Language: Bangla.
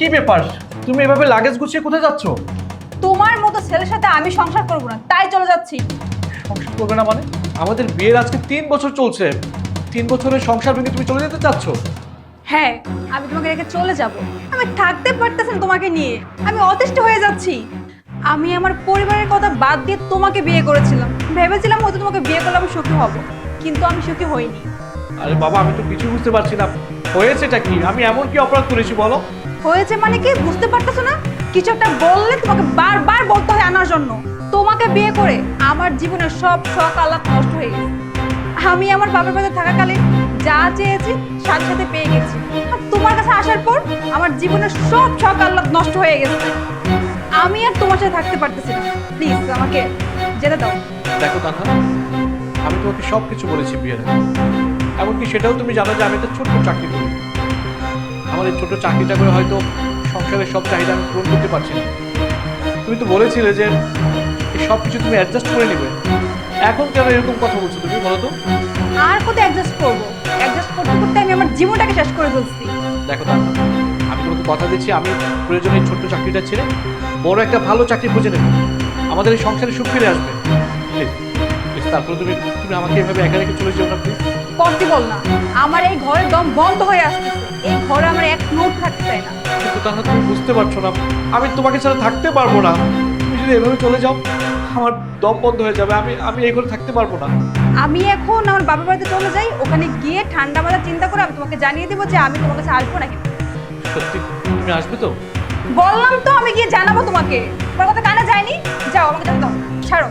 কি ব্যাপার? তুমি এভাবে লাগেজ গুছিয়ে কোথায় যাচ্ছ? তোমার মতো ছেলের সাথে আমি সংসার করব না তাই চলে যাচ্ছি। সংসার করবে না মানে? আমাদের বিয়ের আজকে তিন বছর চলছে। তিন বছরের সংসার ভেঙে তুমি চলে যেতে চাচ্ছ? হ্যাঁ আমি তোমাকে রেখে চলে যাব। আমি থাকতে পারতেছি না তোমাকে নিয়ে। আমি অতিষ্ঠ হয়ে যাচ্ছি। আমি আমার পরিবারের কথা বাদ দিয়ে তোমাকে বিয়ে করেছিলাম। ভেবেছিলাম হয়তো তোমাকে বিয়ে করলে আমি সুখী হব কিন্তু আমি সুখী হইনি। আরে বাবা আমি তো কিছু বুঝতে পারছি না। হয়েছেটা কি? আমি এমন কি অপরাধ করেছি বলো? হয়েছে মানে কি? বুঝতে পারতেছো না? কিছু একটা বললে তোমাকে বারবার বলতে হয় আনার জন্য। তোমাকে বিয়ে করে আমার জীবনের সব শখ, আলাপ নষ্ট হয়ে গেছে। আমি আমার বাবার বাড়িতে থাকাকালীন যা চেয়েছি সাথে সাথে পেয়ে গেছি। আর তোমার কাছে আসার পর আমার জীবনের সব শখ আল্লাহ নষ্ট হয়ে গেছে। আমি আর তোমার সাথে থাকতে পারতেছি না। প্লিজ, আমাকে যেতে দাও। দেখো তানহা আমি তোমাকে সব কিছু বলেছি বিয়ের। এমনকি সেটাও তুমি জানো যে আমি একটা ছোট্ট চাকরি করি। আমার এই ছোট্ট চাকরিটা করে হয়তো সংসারের সব চাহিদা আমি পূরণ করতে পারছি না। তুমি তো বলেছিলে যে এই সব কিছু তুমি অ্যাডজাস্ট করে নেবে। এখন কেন এরকম কথা বলছো তুমি বলো তো? আর কত অ্যাডজাস্ট করব? অ্যাডজাস্ট করতে করতে আমি আমার জীবনটাকে শেষ করে ফেলছি। দেখো তানহা আমি তোমাকে কথা দিচ্ছি আমি প্রয়োজনে এই ছোট্ট চাকরিটা ছেড়ে বড় একটা ভালো চাকরি খুঁজে নেব। আমাদের এই সংসারে সুখ ফিরে আসবে। প্লিজ প্লিজ তারপরে তুমি তুমি আমাকে এভাবে একা রেখে চলে যেও না প্লিজ পসিবল না। আমার এই ঘরের দম বন্ধ হয়ে আসতেছে। এই ঘরে আমার এক নোট থাকতে চায় না। কিন্তু তাহলে তুমি বুঝতে পারছ না আমি তোমাকে ছাড়া থাকতে পারব না। তুমি যদি এভাবে চলে যাও আমার দম বন্ধ হয়ে যাবে আমি আমি এই ঘরে থাকতে পারব না। আমি এখন আমার বাবার বাড়িতে চলে যাই ওখানে গিয়ে ঠান্ডা মাথা চিন্তা করে আমি তোমাকে জানিয়ে দেবো যে আমি তোমার কাছে আসব নাকি। সত্যি? তুমি আসবে তো? বললাম তো আমি গিয়ে জানাব তোমাকে। তোমার কথা কানে যায়নি? যাও আমাকে দাও ছাড়ো।